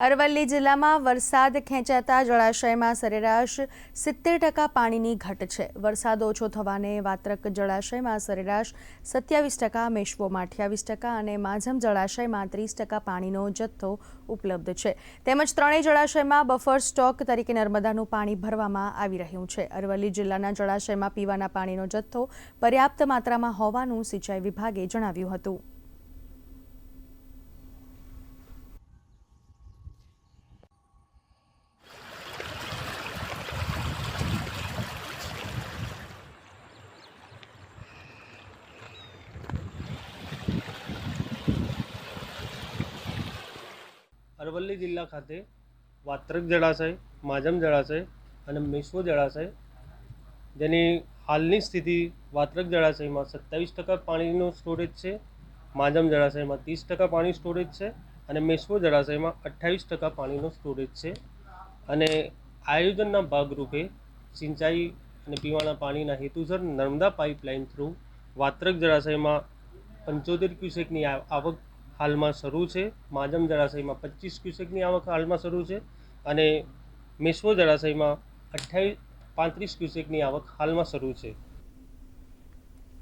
અરવલ્લી જિલ્લામાં વરસાદ ખેંચાતા જળાશયમાં સરેરાશ સિત્તેર ટકા પાણીની ઘટ છે. વરસાદ ઓછો થવાને વાત્રક જળાશયમાં સરેરાશ સત્યાવીસ ટકા મેશ્વોમાં અઠ્યાવીસ ટકા અને માઝમ જળાશયમાં ત્રીસ ટકા પાણીનો જથ્થો ઉપલબ્ધ છે. તેમજ ત્રણેય જળાશયમાં બફર સ્ટોક તરીકે નર્મદાનું પાણી ભરવામાં આવી રહ્યું છે. અરવલ્લી જિલ્લાના જળાશયમાં પીવાના પાણીનો જથ્થો પર્યાપ્ત માત્રામાં હોવાનું સિંચાઈ વિભાગે જણાવ્યું હતું. અરવલ્લી જિલ્લા ખાતે વાત્રક જળાશય, માજમ જળાશય અને મેશ્વો જળાશય જેની હાલની સ્થિતિ વાત્રક જળાશયમાં સત્તાવીસ ટકા પાણીનો સ્ટોરેજ છે, માજમ જળાશયમાં ત્રીસ ટકા પાણી સ્ટોરેજ છે અને મેશ્વો જળાશયમાં અઠ્ઠાવીસ ટકા પાણીનો સ્ટોરેજ છે. અને આયોજનના ભાગરૂપે સિંચાઈ અને પીવાના પાણીના હેતુસર નર્મદા પાઇપલાઇન થ્રુ વાત્રક જળાશયમાં પંચોતેર ક્યુસેકની આવક હાલમાં શરૂ છે. માજમ જળાશયમાં પચીસ ક્યુસેકની આવક હાલમાં શરૂ છે અને મેશ્વો જળાશયમાં અઠ્યાવીસ પાંત્રીસ ક્યુસેકની આવક હાલમાં શરૂ છે.